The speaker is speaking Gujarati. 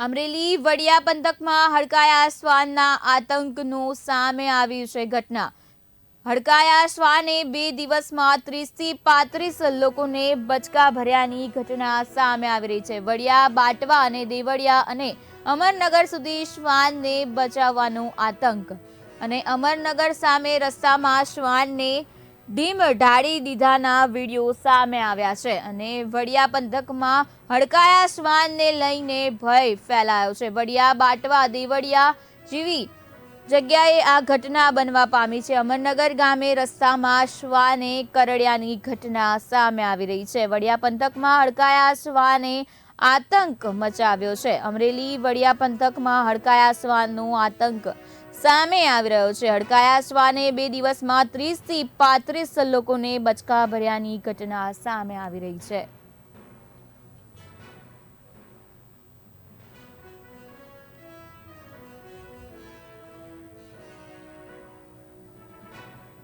અમરેલી વડિયા પંથકમાં હડકાયા શ્વાનના આતંકનું સામે આવી છે ઘટના. હડકાયા શ્વાને બે દિવસમાં ત્રીસથી પાંત્રીસ લોકોને બચકા ભર્યાની ઘટના સામે આવી રહી છે. વડિયા, બાટવા અને દેવળિયા અને અમરનગર સુધી શ્વાનને બચાવવાનો આતંક. અને અમરનગર સામે રસ્તામાં શ્વાનને ડીમ ઢાળી દીધાના વીડિયો સામે આવ્યા છે અને વડિયા પંથકમાં હડકાયા શ્વાનને લઈને ભય ફેલાયો છે. વડિયા બાટવા દેવડિયા જેવી જગ્યાએ આ ઘટના બનવા પામી છે. અમરનગર ગામે રસ્તામાં શ્વાને કરડ્યાની ઘટના સામે આવી રહી છે. વડિયા પંથકમાં હડકાયા શ્વાને આતંક મચાવ્યો છે. અમરેલી વડિયા પંથકમાં હડકાયા શ્વાનનો આતંક સામે આવી રહ્યો છે. હડકાયા શ્વાને બે દિવસમાં ત્રીસથી પાંત્રીસ લોકોને બચકા ભર્યાની ઘટના સામે આવી રહી છે.